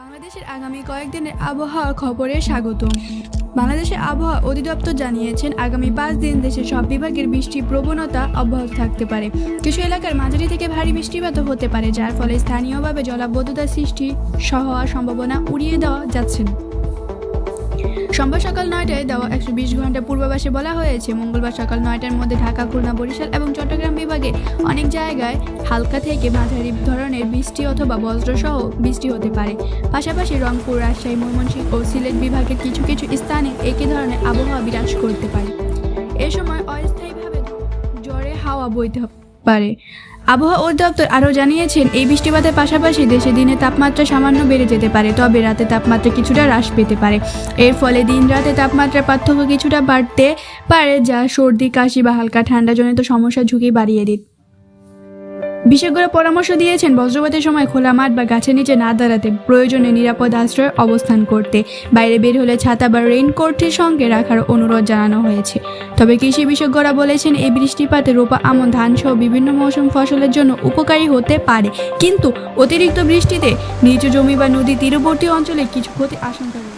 বাংলাদেশের আগামী কয়েকদিনের আবহাওয়া খবরে স্বাগত বাংলাদেশের আবহাওয়া অধিদপ্তর জানিয়েছেন, আগামী পাঁচ দিন দেশের সব বিভাগের বৃষ্টির প্রবণতা অব্যাহত থাকতে পারে। কিছু এলাকার মাঝারি থেকে ভারী বৃষ্টিপাতও হতে পারে, যার ফলে স্থানীয়ভাবে জলাবদ্ধতা সৃষ্টি সহ সম্ভাবনা উড়িয়ে দেওয়া যাচ্ছে। না সোমবার সকাল নয়টায় দেওয়া একশো বিশ ঘণ্টা পূর্বাভাসে বলা হয়েছে, মঙ্গলবার সকাল নয়টার মধ্যে ঢাকা, খুলনা, বরিশাল এবং চট্টগ্রাম বিভাগে অনেক জায়গায় হালকা থেকে মাঝারি ধরনের বৃষ্টি অথবা বজ্রসহ বৃষ্টি হতে পারে। পাশাপাশি রংপুর, রাজশাহী, ময়মনসিংহ ও সিলেট বিভাগের কিছু কিছু স্থানে একই ধরনের আবহাওয়া বিরাজ করতে পারে। এ সময় অস্থায়ীভাবে জ্বরে হাওয়া বইতে পারে। আবহাওয়া অধিদপ্তর আরও জানিয়েছেন, এই বৃষ্টিপাতের পাশাপাশি দেশে দিনে তাপমাত্রা সামান্য বেড়ে যেতে পারে, তবে রাতে তাপমাত্রা কিছুটা হ্রাস পেতে পারে। এর ফলে দিন রাতে তাপমাত্রার পার্থক্য কিছুটা বাড়তে পারে, যা সর্দি, কাশি বা হালকা ঠান্ডাজনিত সমস্যার ঝুঁকি বাড়িয়ে দিত। বিশেষজ্ঞরা পরামর্শ দিয়েছেন, বজ্রপাতের সময় খোলা মাঠ বা গাছের নিচে না দাঁড়াতে প্রয়োজনে নিরাপদ আশ্রয়ে অবস্থান করতে। বাইরে বের হলে ছাতা বা রেইনকোটের সঙ্গে রাখার অনুরোধ জানানো হয়েছে। তবে কৃষি বিশেষজ্ঞরা বলেছেন, এই বৃষ্টিপাতে রোপা, আমন ধান সহ বিভিন্ন মৌসুম ফসলের জন্য উপকারী হতে পারে। কিন্তু অতিরিক্ত বৃষ্টিতে নিচু জমি বা নদী তীরবর্তী অঞ্চলে কিছু ক্ষতি আশঙ্কা রয়েছে।